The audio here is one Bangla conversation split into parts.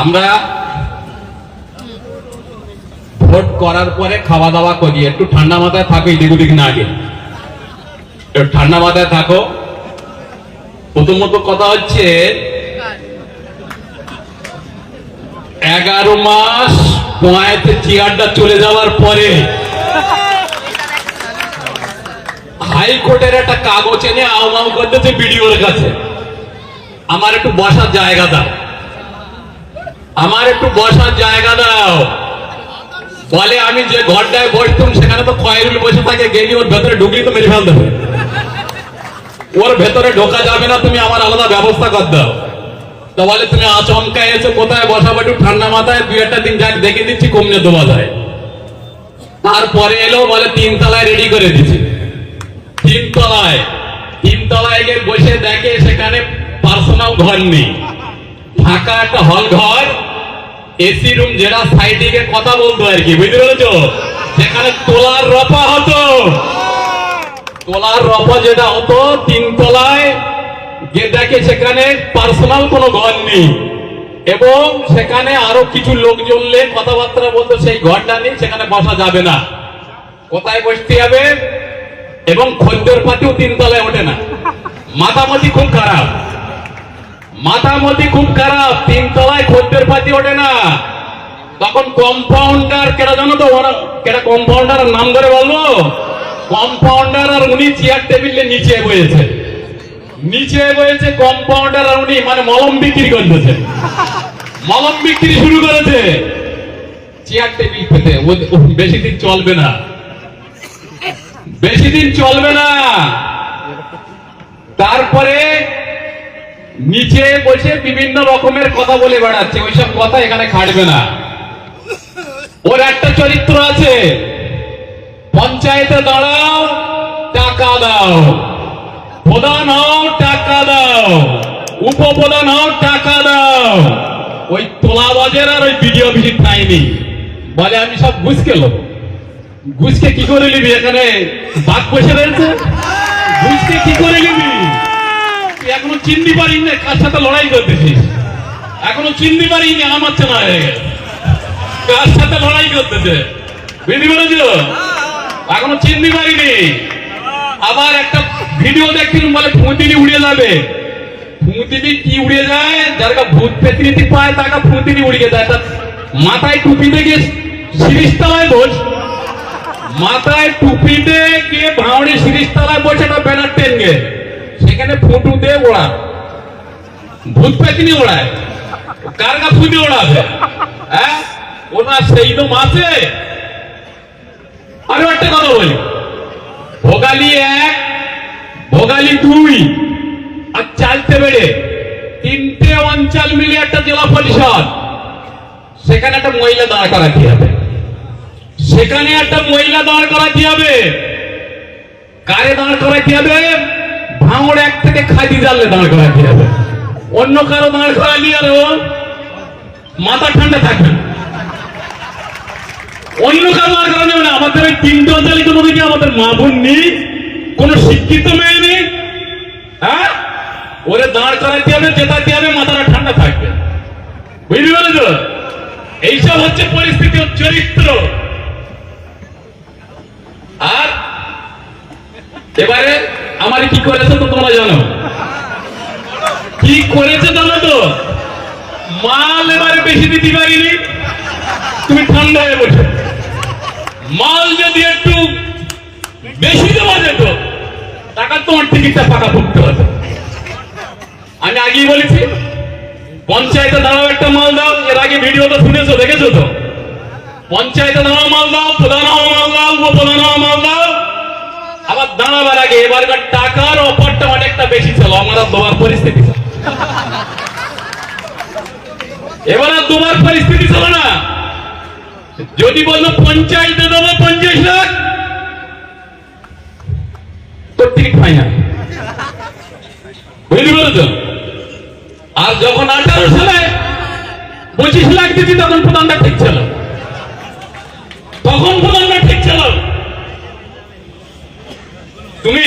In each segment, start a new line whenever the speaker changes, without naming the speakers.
আমরা ভোট করার পরে খাওয়া দাওয়া করি। একটু ঠান্ডা মাথায় থাকো, এদিক ওদিক না আগে একটু ঠান্ডা মাথায় থাকো। প্রথমত কথা হচ্ছে, এগারো মাস পোয়াতে চেয়ারটা চলে যাওয়ার পরে হাইকোর্টের একটা কাগজ এনে আহ্বান করতেছে বিডিওর কাছে। আমার একটু বসার জায়গা দাও। আমার একটু বসার জায়গা দাও। বলে আমি যে ঘরটায় বসতাম, সেখানে তো কয়েরুল বসে থাকে, গেলি ওর ভেতরে ঢুকলি তো মেরে ফেল দেবে ওর ভেতরে ঢোকা যাবে না, তুমি আমার আলাদা ব্যবস্থা কর দাও। তো বলে, তুমি আচমকা এসে কোথায় বসাবো? একটু ঠান্ডা মাথায়, দুই একটা দিন যাক, দেখে দিচ্ছি কমনে দেওয়া যায় তারপরে এলো, বলে, তিন তলায় রেডি করে দিচ্ছি তিন তলায় তিন তলায় গিয়ে বসে দেখে সেখানে পার্সোনাল ঘর নেই। ফাঁকা একটা হল ঘর এসি রুম যেটা সাইডে গিয়ে কথা বলতো আর কি, বুঝতে পেরেছ? সেখানে তোলার রপা হতো। তোলার রপা যেটা হতো, তিন তলায় গিয়ে দেখে সেখানে পার্সোনাল কোনো ঘর নেই। এবং সেখানে আরও কিছু লোকজন লে কথাবার্তা বলতো, সেই ঘরটা নেই, সেখানে বসা যাবে না। কোথায় বসতে হবে? এবং খদ্দের পাতিও তিন তলায় ওঠে না। মাতামতি খুব খারাপ। মাতামতি খুব খারাপ, তিন তলায় খদ্দের পাতি ওঠে না। তখন কম্পাউন্ডার কেটা জানো তো, ওরা কেটা কম্পাউন্ডার নাম ধরে বলব? কম্পাউন্ডার আর উনি চেয়ার টেবিলে নিচে বয়েছে নিচে বয়েছে কম্পাউন্ডার আর উনি মানে মলম বিক্রি করতেছে। মলম বিক্রি শুরু করেছে। চেয়ার টেবিল পেতে বেশি দিন চলবে না। বেশি দিন চলবে না। তারপরে নিচে বসে বিভিন্ন রকমের কথা বলে বেড়াচ্ছে, ওইসব কথা এখানে খাটবে না। ওর একটা চরিত্র আছে, পঞ্চায়েতে দাঁড়াও, টাকা দাও। প্রধান হও, টাকা দাও। উপপ্রধান হও, টাকা দাও। ওই তোলাবাজের আর ওই বিডিও ভিজিট পাইনি বলে, আমি সব ঘুষ খেলো ঘুষকে কি করে নিবি এখানে? বাঘ বসে রয়েছে? ঘুষকে কি করে নিবি? এখনও চিনতে পারিস না কার সাথে লড়াই করতেছিস। এখনও চিনতে পারিস না আমার চেনা হয়ে গেছে। কার সাথে লড়াই করতেছে? বুঝতে পেরেছ? এখনও চিনতে পারিনি। আবার একটা ভিডিও দেখছিলাম বলে ফুঁতিনি উড়ে যাবে। ফুঁতিনি কি উড়ে যায়? যার ভূত পেতনিতি পায়, তার কা ফুঁতিনি উড়িয়ে যায়। তার মাথায় টুপিতে গিয়ে সিরিজতলায় বস। মাথায় টুপিতে গিয়ে ভাঁড়ি সিরিজতলায় বসে একটা ব্যানার টেন। গে সেখানে ফুটু দিয়ে ওড়া। ভূত পেতনি ওড়ায়। কার গা ফুটে ওড়াবে? হ্যাঁ? ওনার সেই তো মাসে আরও একটা কথা বলি। ভোগালি এক, ভোগালি দুই, আর চালতে বেড়ে। তিনটে অঞ্চল মিলিয়ে একটা জেলা পরিষদ। সেখানে একটা মহিলা দাঁড় করাতে হবে। সেখানে একটা মহিলা দাঁড় করাতে হবে। কারে দাঁড় করাতে হবে? ভাঙড় এক থেকে খাদি জানলে দাঁড় করাতে হবে? অন্য কারও দাঁড় করালি আরও মাথা ঠান্ডা থাকবে। অন্য কারও দাঁড় করানো যাবে না। আমাদের ওই তিনটে অঞ্চলে কোনো দিকে আমাদের মা বোন নেই, কোনো শিক্ষিত মেয়ে নেই। হ্যাঁ? ওরে দাঁড় করাতে হবে জেতাতে হবে, মাথাটা ঠান্ডা থাকবে। বুঝতে পেরেছ এইসব হচ্ছে পরিস্থিতি ও চরিত্র। আর এবারে আমার কি করেছে তো তোমরা জানো? কি করেছে জানো তো? মাল এবারে বেশি দিতে পারিনি। তুমি ঠান্ডা হয়ে বসে। মাল যদি একটু বেশি দেওয়া যেত টাকা তোমার টিকিটটা পাকা ফুটতে হতো। আমি আগেই বলেছি, পঞ্চায়েতে দাঁড়াও একটা মাল দাও। এর আগে ভিডিওটা শুনেছো, দেখেছ তো? পঞ্চায়েতে দাঁড়াও মাল দাও প্রধান হও মাল দাও উপপ্রধান হও মাল দাও আবার দাঁড়াবার আগে এবারকার টাকার অফারটা অনেকটা বেশি ছিল। আমার আর পরিস্থিতি এবার আর তোমার পরিস্থিতি ছিল না। যদি বলল পঞ্চায়েতে দেবো পঞ্চাশ লাখ। তোর টিকিট পাই না। বুঝতে পেরেছ আর যখন আঠারো সালে পঁচিশ লাখ দিচ্ছি তখন প্রধানটা ঠিক ছিল। তখন প্রধানটা ঠিক ছিল। তুমি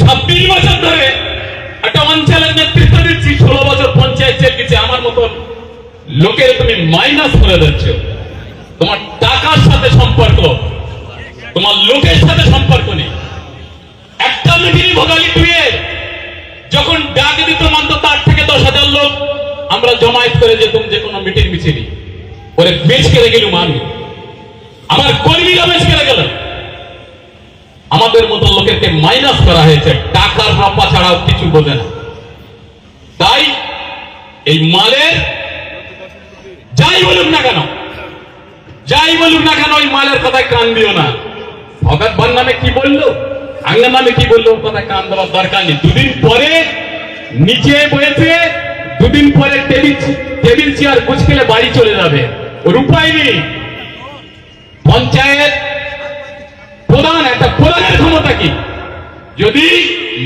ছাব্বিশ বছর ধরে একটা অঞ্চলের নেতৃত্ব দিচ্ছি, ষোলো বছর পঞ্চায়েত চেয়ে গেছে আমার মতন লোকের তুমি মাইনাস করে দিচ্ছ। তোমার টাকার সাথে সম্পর্ক, তোমার লোকের সাথে সম্পর্ক নেই। একটা মিটিং ভোগালি টুয়ে যখন ডাক দিত মানত তার থেকে দশ হাজার লোক, আমরা জমায়েত করে যেতাম যে কোনো মিটিং মিছিলি। ওরে বেচ করে গেলুম আমি। আমার কর্মীরা বেচ করে গেল আমাদের মতো লোকেরকে মাইনাস করা হয়েছে। টাকার রপা ছাড়াও কিছু বোঝে না। তাই এই মালের যাই বলুক না কেন, যাই বলুক না কেন ওই মালের কথায় কান দিও না। ভগৎ ভার নামে কি বলল? আঙ্গার নামে কি বলল? কথায় কান দেওয়ার দরকার নেই। দুদিন পরে নিচে বয়েছে, দুদিন পরে টেবিল টেবিল চেয়ার গুছকেলে বাড়ি চলে যাবে। ওর উপায় নেই। পঞ্চায়েত ক্ষমতা কি? যদি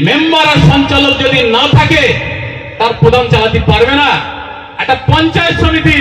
মেম্বার আর সঞ্চালক যদি না থাকে, তার প্রধান চালাতে পারবে না। একটা পঞ্চায়েত সমিতি